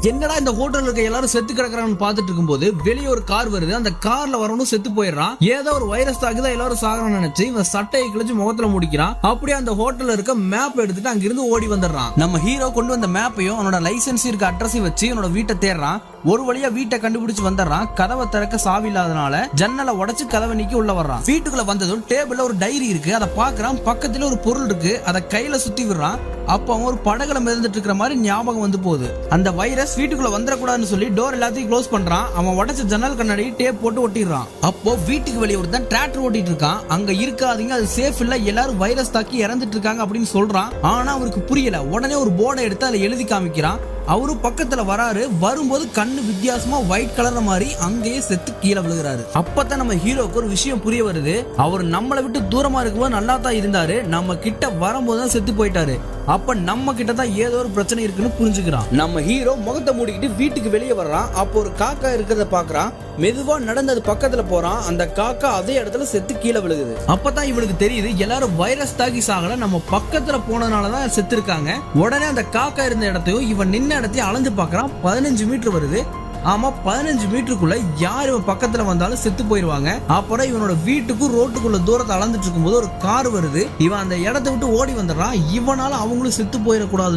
என்னடா இந்த ஹோட்டல் இருக்க எல்லாரும் செத்து கிடக்குறான்னு பாத்துட்டு இருக்கும்போது வெளியே ஒரு கார் வருது. அந்த கார்ல வரணும் செத்து போயிடுறான். ஏதோ ஒரு வைரஸ் தாக்குதான் எல்லாரும் சாகறான்னு நினைச்சு இவன் சட்டையை கிழிச்சு முகத்துல முடிக்கிறான். அப்படியே அந்த ஹோட்டல்ல இருக்க மேப் எடுத்துட்டு அங்கிருந்து ஓடி வந்துடுறான். நம்ம ஹீரோ கொண்டு வந்த மேப்பையும் அவனோட லைசன்ஸ் இருக்க அட்ரஸையும் வச்சு அவனோட வீட்டை தேடுறான். ஒரு வழியா வீட்டை கண்டுபிடிச்சு வந்துடுறான். கதவை திறக்க சாவி இல்லாதனால ஜன்னலை உடச்சு கதவை நீக்கி உள்ள வர்றான். வீட்டுக்குள்ள வந்ததும் டேபிள்ல ஒரு டைரி இருக்கு. அதை பாக்குறான் பக்கத்துல ஒரு பொருள் இருக்கு. அதை கையில சுத்தி விடுறான். அப்போ அவன் ஒரு படகுல மிதந்துட்டு இருக்கிற மாதிரி ஞாபகம் வந்து போகுது. அந்த வைரஸ் வீட்டுக்குள்ள வந்துடக்கூடாதுன்னு சொல்லி டோர் எல்லாத்தையும் க்ளோஸ் பண்றான். அவன் உடச்ச ஜன்னல் கண்ணாடி டேப் போட்டு ஒட்டிடுறான். அப்போ வீட்டுக்கு வெளியே ஒருத்தன் டிராக்டர் ஓட்டிட்டு இருக்கான். அங்க இருக்காதீங்க அது சேஃப் இல்ல. எல்லாரும் வைரஸ் தாக்கி இறந்துட்டு இருக்காங்க அப்படின்னு சொல்றான். ஆனா அவருக்கு புரியல. உடனே ஒரு போர்டை எடுத்து அதை எழுதி காமிக்கிறான். அவரும் பக்கத்துல வராரு வரும்போது கண்ணு வித்தியாசமா ஒயிட் கலர் மாதிரி அங்கேயே செத்து கீழே விழுகிறாரு. அப்பதான் நம்ம ஹீரோக்கு ஒரு விஷயம் புரிய வருது. அவர் நம்மளை விட்டு தூரமா இருக்கும்போது நல்லா தான் இருந்தாரு. நம்ம கிட்ட வரும்போது தான் செத்து போயிட்டாரு. அப்ப நம்ம கிட்ட தான் ஏதோ ஒரு பிரச்சனை இருக்குன்னு புரிஞ்சுக்கிறான். நம்ம ஹீரோ முகத்தை மூடிக்கிட்டு வீட்டுக்கு வெளியே வர்றான். அப்போ ஒரு காக்கா இருக்கிறத பாக்குறான் மெதுவா நடந்தது பக்கத்துல போறான். அந்த காக்கா அதே இடத்துல செத்து கீழே விழுகுது. அப்பதான் இவனுக்கு தெரியுது எல்லாரும் வைரஸ் தாக்கி சாகல நம்ம பக்கத்துல போனதுனால தான் செத்து இருக்காங்க. உடனே அந்த காக்கா இருந்த இடத்தையும் இவன் நின்ன இடத்தையும் அளந்து பார்க்கறான். பதினஞ்சு மீட்டர் வருது. ஆமா பதினஞ்சு மீட்டருக்குள்ள யார் இவன் பக்கத்துல வந்தாலும் செத்து போயிருவாங்க. அப்புறம் இவனோட வீட்டுக்கும் ரோட்டுக்குள்ள தூரத்தை அளந்துட்டு இருக்கும்போது ஒரு கார் வருது. இவன் அந்த இடத்தை விட்டு ஓடி வந்துடுறான். இவனால அவங்களும் செத்து போயிடக்கூடாது